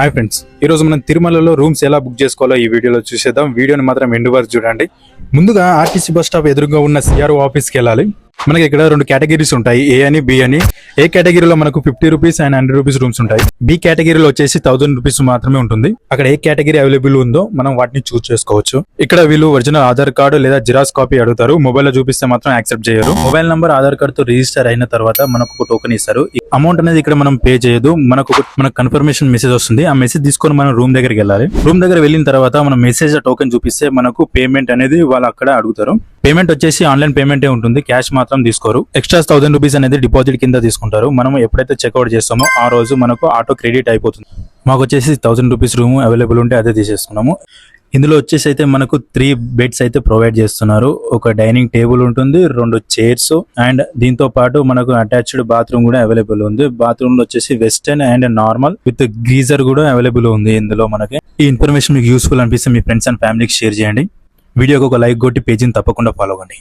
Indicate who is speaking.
Speaker 1: Hi friends ఈ రోజు మనం తిరుమలలో రూమ్స్ ఎలా బుక్ చేసుకోవాలో ఈ వీడియోలో చూసేద్దాం. వీడియోని మాత్రం ఎండు వరకు చూడండి. ముందుగా ఆర్టీసీ బస్ స్టాప్ ఎదురుగా ఉన్న సిఆర్ఓ ఆఫీస్కి వెళ్ళాలి. మనకి ఇక్కడ రెండు కేటగిరీస్ ఉంటాయి. ఏ అని బి అని. ఏ కేటగిరీలో మనకు fifty rupees and hundred rupees rooms ఉంటాయి? బి కేటగిరీలో వచ్చేసి థౌసండ్ రూపీస్ మాత్రమే ఉంటుంది. అక్కడ ఏ కేటగిరీ అవైలబుల్ ఉందో మనం వాటిని చూస్ చేసుకోవచ్చు. ఇక్కడ వీళ్ళు ఒరిజినల్ ఆధార్ కార్డు లేదా జిరాక్స్ కాపీ అడుగుతారు. మొబైల్లో చూపిస్తే మాత్రం యాక్సెప్ట్ చేయరు. మొబైల్ నంబర్ ఆధార్ కార్డు తో రిజిస్టర్ అయిన తర్వాత మనకు ఒక టోకెన్ ఇస్తారు. అమౌంట్ అనేది ఇక్కడ మనం పే చేయదు. మనకు మనకు కన్ఫర్మేషన్ మెసేజ్ వస్తుంది. ఆ మెసేజ్ తీసుకొని మనం రూమ్ దగ్గరికి వెళ్ళాలి. రూమ్ దగ్గర వెళ్ళిన తర్వాత మనం మెసేజ్ టోకెన్ చూపిస్తే మనకు పేమెంట్ అనేది వాళ్ళు అక్కడ అడుగుతారు. పేమెంట్ వచ్చేసి ఆన్లైన్ పేమెంటే ఉంటుంది. క్యాష్ మాత్రం తీసుకోరు. ఎక్స్ట్రా థౌసండ్ రూపీస్ అనేది డిపాజిట్ కింద తీసుకుంటారు. మనం ఎప్పుడైతే చెక్అవుట్ చేస్తామో ఆ రోజు మనకు ఆటో క్రెడిట్ అయిపోతుంది. మాకు వచ్చేసి థౌసండ్ రూపీస్ రూమ్ అవైలబుల్ ఉంటే అదే తీసేసుకున్నాము. ఇందులో వచ్చేసి అయితే మనకు త్రీ బెడ్స్ అయితే ప్రొవైడ్ చేస్తున్నారు. ఒక డైనింగ్ టేబుల్ ఉంటుంది రెండు చైర్స్ అండ్ దీంతో పాటు మనకు అటాచ్డ్ బాత్రూమ్ కూడా అవైలబుల్ ఉంది. బాత్రూమ్లో వచ్చేసి western and normal with geyser కూడా అవైలబుల్ ఉంది ఇందులో మనకి. ఈ ఇన్ఫర్మేషన్ మీకు యూస్ఫుల్ అనిపిస్తే మీ ఫ్రెండ్స్ అండ్ ఫ్యామిలీకి షేర్ చేయండి. వీడియోకి ఒక లైక్ కొట్టి పేజీని తప్పకుండా ఫాలో అవ్వండి